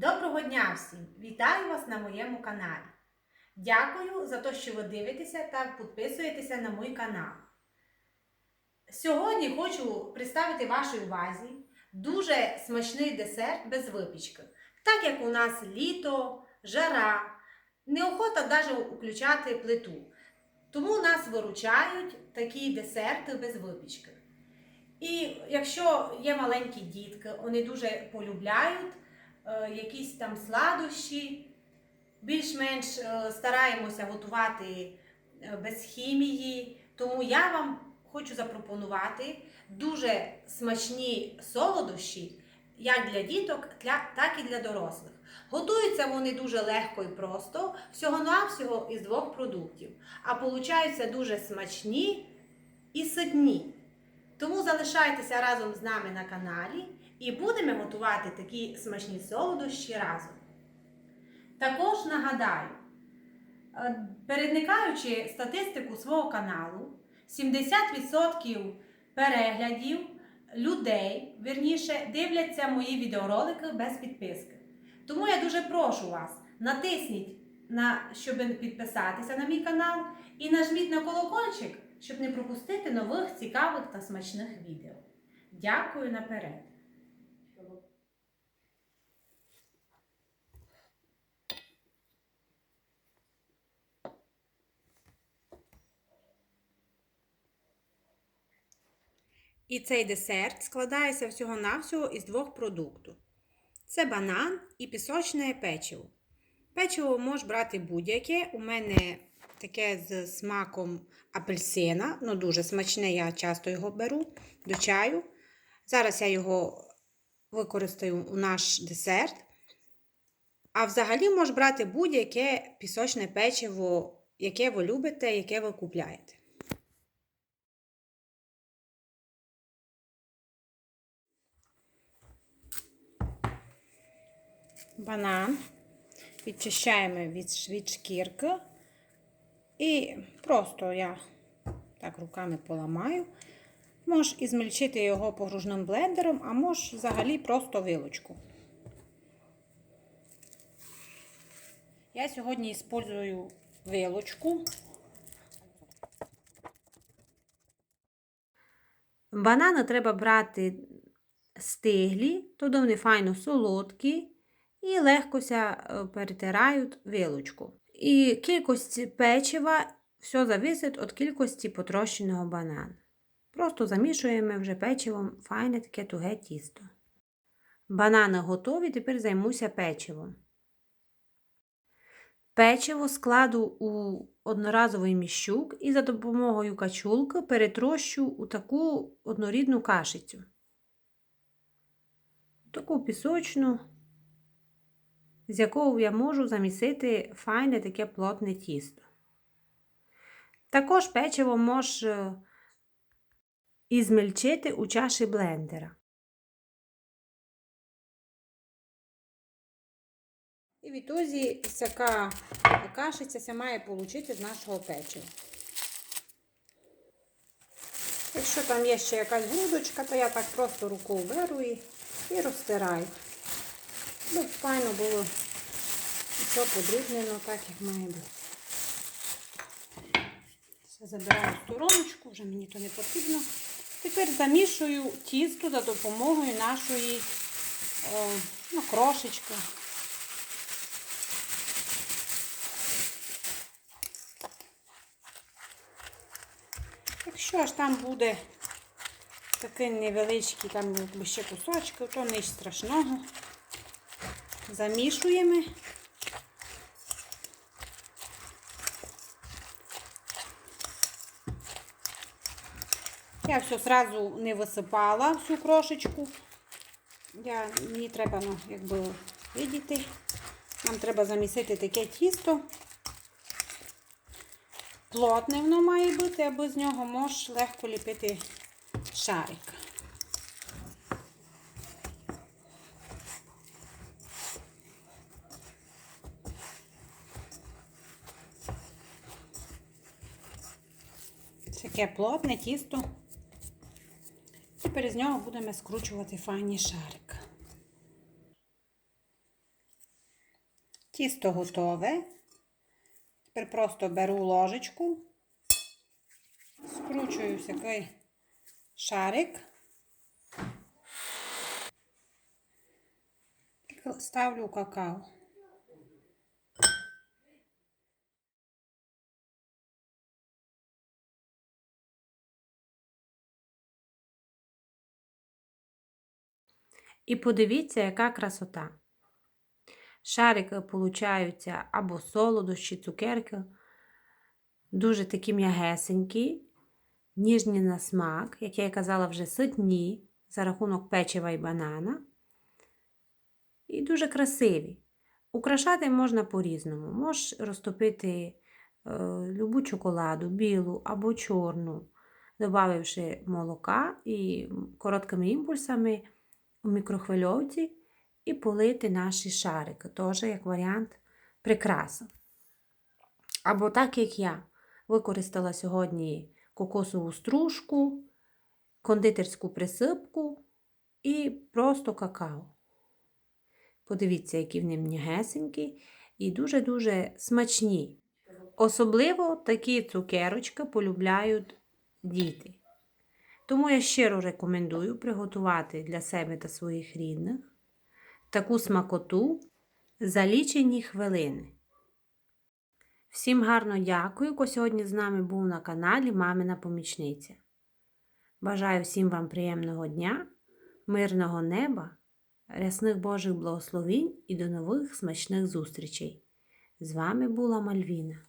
Доброго дня всім! Вітаю вас на моєму каналі. Дякую за те, що ви дивитеся та підписуєтеся на мій канал. Сьогодні хочу представити вашій увазі дуже смачний десерт без випічки. Так як у нас літо, жара, неохота навіть включати плиту. Тому нас виручають такі десерти без випічки. І якщо є маленькі дітки, вони дуже полюбляють якісь там сладощі, більш-менш е, стараємося готувати е, без хімії. Тому я вам хочу запропонувати дуже смачні солодощі, як для діток, так і для дорослих. Готуються вони дуже легко і просто, всього-навсього із двох продуктів. А получаються дуже смачні і ситні. Тому залишайтеся разом з нами на каналі і будемо готувати такі смачні солодощі разом. Також нагадаю, е, передникаючи статистику свого каналу, 70% переглядів людей, вірніше, дивляться мої відеоролики без підписки. Тому я дуже прошу вас, натисніть, на, щоб підписатися на мій канал, і нажміть на колокольчик, щоб не пропустити нових цікавих та смачних відео. Дякую наперед! І цей десерт складається всього-навсього із двох продуктів. Це банан і пісочне печиво. Печиво можеш брати будь-яке. У мене таке з смаком апельсина, ну дуже смачне, я часто його беру до чаю. Зараз я його використаю у наш десерт. А взагалі можеш брати будь-яке пісочне печиво, яке ви любите, яке ви купляєте. Банан відчищаємо від, від шкірки. І просто я так руками поламаю. Можеш і змельчити його погружним блендером, а можеш взагалі просто вилочку. Я сьогодні використовую вилочку. Банани треба брати стиглі, тоді вони файно солодкі і легкося е, перетирають вилочку. І кількість печива все залежить від кількості потрощеного банану. Просто замішуємо вже печивом файне таке туге тісто. Банани готові, тепер займуся печивом. Печиво складу у одноразовий міщук і за допомогою качулки перетрощу у таку однорідну кашицю. Таку пісочну, з якого я можу замісити файне таке плотне тісто. Також печиво можеш і змельчити у чаші блендера. І відтоді така кашиця має отримати з нашого печива. Якщо там є ще якась грудочка, то я так просто рукою беру і, і розтираю. Щоб файно було все подрібнено так, як має бути. Все забираю в стороночку, вже мені то не потрібно. Тепер замішую тісто за допомогою нашої е, ну, крошечки. Якщо ж там буде такий невеличкий там ще кусочки, то нічого страшного. Замішуємо. Я все сразу не висипала всю крошечку. Я, мені треба, ну, якби, видіти, нам треба замісити таке тісто. Плотне воно має бути, аби з нього можеш легко ліпити шарик. Таке плотне тісто. Тепер з нього будемо скручувати файні шарик. Тісто готове. Тепер просто беру ложечку, скручую всякий шарик. і Ставлю какао. І подивіться, яка красота. Шарики получаються або солодощі, цукерки. Дуже такі м'ягесенькі, ніжні на смак, як я і казала, вже ситні за рахунок печива і банана. І дуже красиві. Украшати можна по-різному. Можеш розтопити е, любу чоколаду, білу або чорну, додавши молока і короткими імпульсами у мікрохвильовці і полити наші шарики, теж як варіант прикраси. Або так, як я використала сьогодні кокосову стружку, кондитерську присипку і просто какао. Подивіться, які вони м'ягесенькі і дуже-дуже смачні. Особливо такі цукерочки полюбляють діти. Тому я щиро рекомендую приготувати для себе та своїх рідних таку смакоту за лічені хвилини. Всім гарно дякую, хто сьогодні з нами був на каналі Мамина Помічниця. Бажаю всім вам приємного дня, мирного неба, рясних Божих благословінь і до нових смачних зустрічей. З вами була Мальвіна.